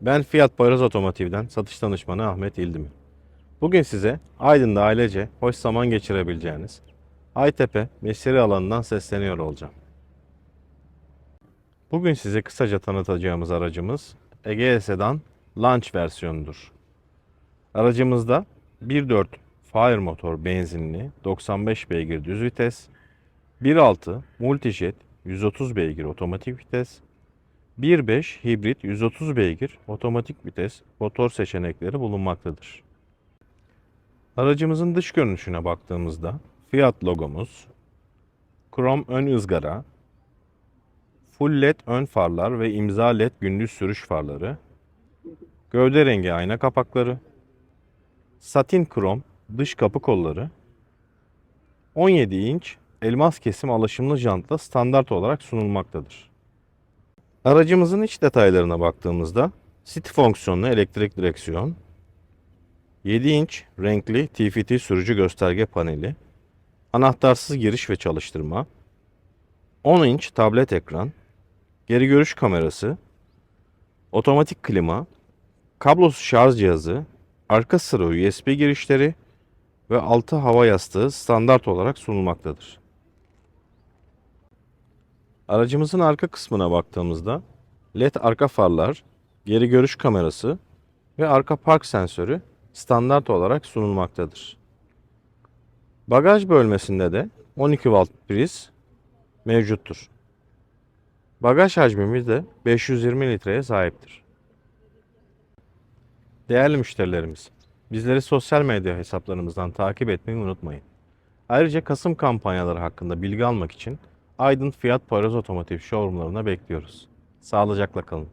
Ben Fiyat Poyraz Otomotiv'den satış danışmanı Ahmet İldimir. Bugün size Aydın'da ailece hoş zaman geçirebileceğiniz Aytepe mesire alanından sesleniyor olacağım. Bugün size kısaca tanıtacağımız aracımız Egea Sedan Launch versiyonudur. Aracımızda 1.4 Fire motor benzinli 95 beygir düz vites, 1.6 Multijet 130 beygir otomatik vites, 1.5 hibrit 130 beygir otomatik vites motor seçenekleri bulunmaktadır. Aracımızın dış görünüşüne baktığımızda Fiat logomuz, krom ön ızgara, full led ön farlar ve imza led gündüz sürüş farları, gövde rengi ayna kapakları, satin krom dış kapı kolları, 17 inç elmas kesim alaşımlı jantla standart olarak sunulmaktadır. Aracımızın iç detaylarına baktığımızda City fonksiyonlu elektrik direksiyon, 7 inç renkli TFT sürücü gösterge paneli, anahtarsız giriş ve çalıştırma, 10 inç tablet ekran, geri görüş kamerası, otomatik klima, kablosuz şarj cihazı, arka sıra USB girişleri ve altı hava yastığı standart olarak sunulmaktadır. Aracımızın arka kısmına baktığımızda LED arka farlar, geri görüş kamerası ve arka park sensörü standart olarak sunulmaktadır. Bagaj bölmesinde de 12 volt priz mevcuttur. Bagaj hacmimiz de 520 litreye sahiptir. Değerli müşterilerimiz, bizleri sosyal medya hesaplarımızdan takip etmeyi unutmayın. Ayrıca Kasım kampanyaları hakkında bilgi almak için Aydın Fiyat Poyraz Otomotiv showroomlarına bekliyoruz. Sağlıcakla kalın.